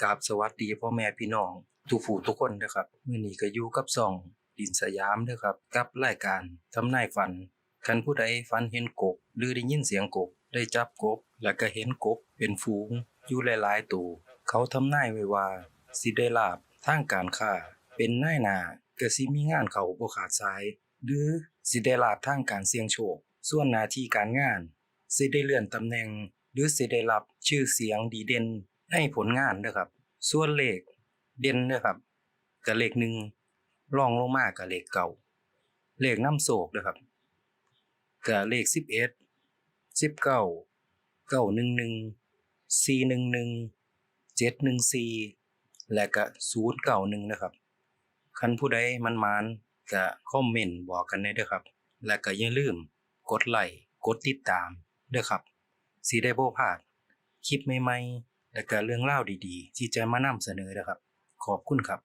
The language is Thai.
กราบสวัสดีพ่อแม่พี่น้อง ทุกผู้ทุกคนนะครับเมื้อนี้ก็อยู่กับซองดินสยามเด้อครับกับรายการทำนายฝันคันผู้ใดฝันเห็นกบ หรือได้ยินเสียงกบ ได้จับกบ แล้วก็เห็นกบเป็นฝูงอยู่หลายๆตัวเขาทำนายไว้ว่าสิได้ลาบทางการค้าเป็นนายหนาก็สิมีงานเขาบ่ขาดสาย หรือสิได้ลาบทางการเสี่ยงโชค ส่วนหน้าที่การงานสิได้เลื่อนตำแหน่ง หรือสิได้รับชื่อเสียงดีเด่น ให้ผลงานด้อครับ ส่วนเลขเด่นด้อครับก็เลขหนึ่งรองลงมาก็เลขเก่า เลขน้ำโศกด้อครับก็เลขสิบเอ็ดสิบเก้าเก้าหนึ่งหนึ่งสี่หนึ่งหนึ่งเจ็ดหนึ่งสี่และก็ศูนย์เก้าหนึ่งนะครับ คันผู้ใดมันมานๆก็คอมเมนต์บอกกันได้ด้อครับ และก็อย่าลืมกดไลค์กดติดตามเด้อครับสิได้บ่พาดคลิปใหม่ๆ และก็เรื่องเล่าดีๆ ที่จะมานำเสนอนะครับ ขอบคุณครับ